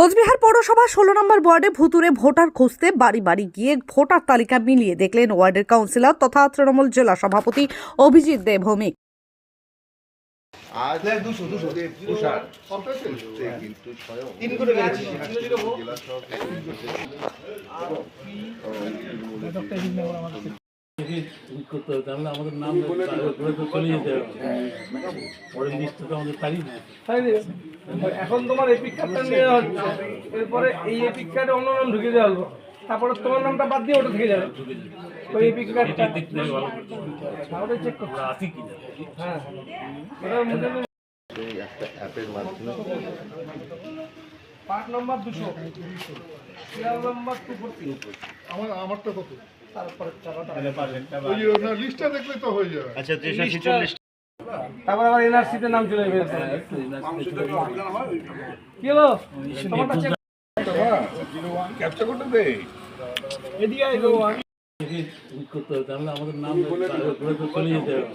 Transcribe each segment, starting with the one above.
কোচবিহার পৌরসভা ষোলো নম্বর ওয়ার্ডে ভুতুরে ভোটার খুঁজতে বাড়ি বাড়ি গিয়ে ভোটার তালিকা মিলিয়ে দেখলেন ওয়ার্ডের কাউন্সিলর তথা তৃণমূল জেলা সভাপতি অভিজিৎ দেবভৌমিক আজ দুশো দুশো। কিন্তু করতে হবে তাহলে আমাদের নাম তো চলে যেতে হবে। পরের লিস্টে তো আমাদের না? এখন তোমার এপিক কার্ডটা নেওয়া হচ্ছে। এরপরে এই এপিক কার্ডে অন্য নাম ঢুকে দেওয়া হলো। তারপরে তোমার নামটা বাদ দিয়ে ওটা থেকে যাবে। ওই এপিক কার্ডটা এই থেকে ভালো করতে চেক করতে আমরা কি হ্যাঁ ওটার মধ্যে এই একটা অ্যাপের মাধ্যমে। পার্ট নাম্বার দুশো। সিরিয়াল নাম্বার টু আমার আমারটা কত? তারপরে হয়ে যাবে। তারপর আবার এনআরসিতে নাম চলে যাবে কি হলো তোমারটা করতে দে এদিকে করতে হবে তাহলে আমাদের নাম চলে যেতে হবে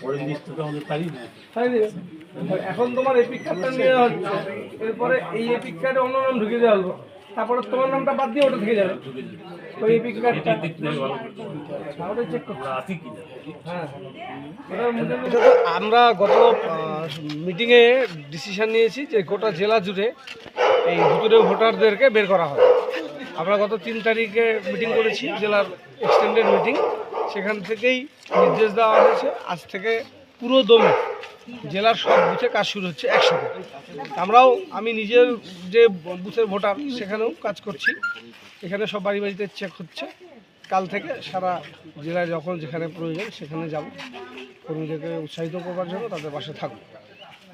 পরের লিস্টে তো আমাদের তারিখ না? এখন তোমার এপিক কার্ডটা নেওয়া হচ্ছে। এরপরে এই এপিক কার্ডে অন্য নাম ঢুকে দেওয়া হলো। তারপরে তোমার নামটা বাদ দিয়ে ওটা থেকে যাবে। ওই এপিক কার্ডটা ওটা চেক করতে আমরা কি হ্যাঁ ওটার মধ্যে আমরা গত মিটিংয়ে ডিসিশন নিয়েছি যে গোটা জেলা জুড়ে এই ভুতুরে ভোটারদেরকে বের করা হবে। আমরা গত তিন তারিখে মিটিং করেছি জেলার এক্সটেন্ডেড মিটিং সেখান থেকেই নির্দেশ দেওয়া হয়েছে। আজ থেকে পুরো দমে জেলার সব বুথে কাজ শুরু হচ্ছে একসাথে। আমরাও, আমি নিজের যে বুথের ভোটার, সেখানেও কাজ করছি। এখানে সব বাড়ি বাড়িতে চেক হচ্ছে। কাল থেকে সারা জেলায় যখন যেখানে প্রয়োজন, সেখানে যাব। কর্মীদেরকে উৎসাহিত করবার জন্য তাদের পাশে থাকব।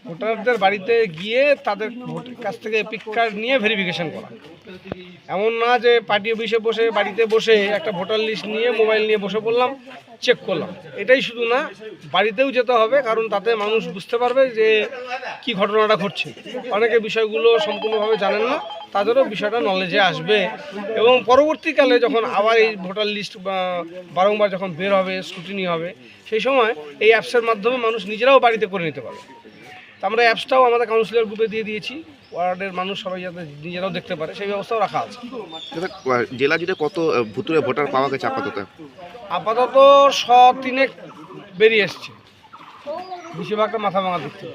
ভোটারদের বাড়িতে গিয়ে তাদের ভোটের কাছ থেকে এপিক কার্ড নিয়ে ভেরিফিকেশন করা। এমন না যে পার্টি অফিসে বসে, বাড়িতে বসে একটা ভোটার লিস্ট নিয়ে মোবাইল নিয়ে বসে পড়লাম। চেক করলাম। এটাই শুধু না, বাড়িতেও যেতে হবে, কারণ তাতে মানুষ বুঝতে পারবে যে কি ঘটনাটা ঘটছে। অনেকে বিষয়গুলো সম্পূর্ণভাবে জানেন না, তাদেরও বিষয়টা নলেজে আসবে। এবং পরবর্তীকালে যখন আবার এই ভোটার লিস্ট বারংবার যখন বের হবে স্ক্রুটিনি হবে, সেই সময় এই অ্যাপসের মাধ্যমে মানুষ নিজেরাও বাড়িতে করে নিতে পারবে। তা আমরা অ্যাপসটাও আমাদের কাউন্সিলর গ্রুপে দিয়ে দিয়েছি। ওয়ার্ডের মানুষ সবাই যাতে নিজেরাও দেখতে পারে সেই ব্যবস্থাও রাখা আছে। জেলা জুড়ে কত ভুতুরে ভোটার পাওয়া গেছে আপাতত? আপাতত শ তিনেক বেরিয়ে এসছে। বেশিরভাগটা মাথা ভাঙা দেখতে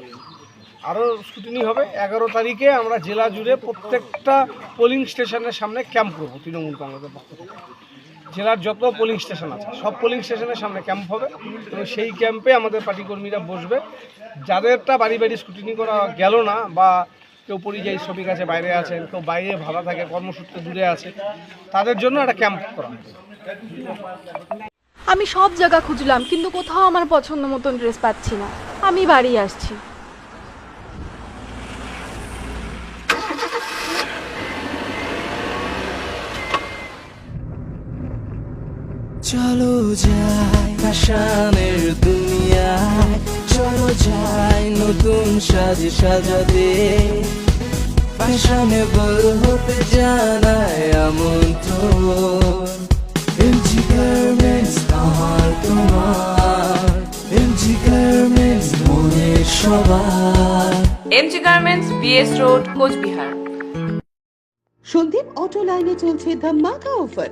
আরও স্কুটিনি হবে। এগারো তারিখে আমরা জেলা জুড়ে প্রত্যেকটা পোলিং স্টেশনের সামনে ক্যাম্প করব তৃণমূল কংগ্রেসের পক্ষ থেকে। জেলার যত পোলিং স্টেশন আছে, সব পোলিং স্টেশনের সামনে ক্যাম্প হবে এবং সেই ক্যাম্পে আমাদের পার্টি কর্মীরা বসবে। যাদেরটা বাড়ি বাড়ি স্কুটিনি করা গেল না বা কেউ পরিযায়ী শ্রমিক আছে, বাইরে আছেন, কেউ বাইরে ভাড়া থাকে, কর্মসূত্রে দূরে আছে, তাদের জন্য একটা ক্যাম্প করা আমি সব জায়গা খুঁজলাম, কিন্তু কোথাও আমার পছন্দ মতন ড্রেস পাচ্ছি না। আমি বাড়ি আসছি। চলো যাই ফ্যাশনের দুনিয়ায় চলো যাই নতুন সাজে সাজাতে। ফ্যাশনেবল হতে জানায় আমন্ত্রণ। এমজি গার্মেন্টস আমার তোমার। এমজি গার্মেন্টস মনের সবার। MG garments BS road Coochbehar. Sandip auto লাইনে চলছে ধামাকা অফার